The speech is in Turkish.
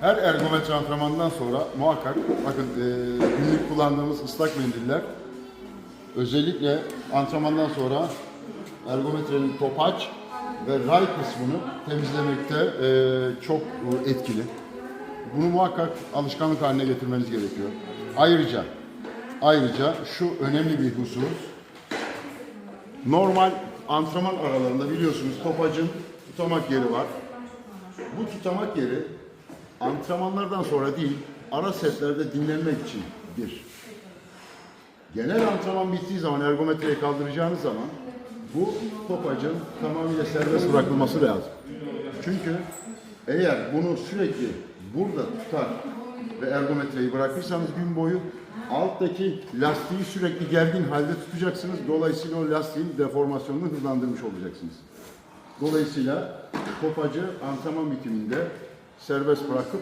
Her ergometre antrenmanından sonra muhakkak bakın e, günlük kullandığımız ıslak mendiller özellikle antrenmandan sonra ergometrenin topaç ve ray kısmını temizlemekte e, çok e, etkili. Bunu muhakkak alışkanlık haline getirmeniz gerekiyor. Ayrıca ayrıca şu önemli bir husus. Normal antrenman aralarında biliyorsunuz topacın tutamak yeri var. Bu tutamak yeri antrenmanlardan sonra değil, ara setlerde dinlenmek için bir. Genel antrenman bittiği zaman ergometreyi kaldıracağınız zaman bu topacın tamamıyla serbest bırakılması lazım. Çünkü eğer bunu sürekli burada tutar ve ergometreyi bırakırsanız gün boyu alttaki lastiği sürekli gergin halde tutacaksınız. Dolayısıyla o lastiğin deformasyonunu hızlandırmış olacaksınız. Dolayısıyla topacı antrenman bitiminde serbest bırakıp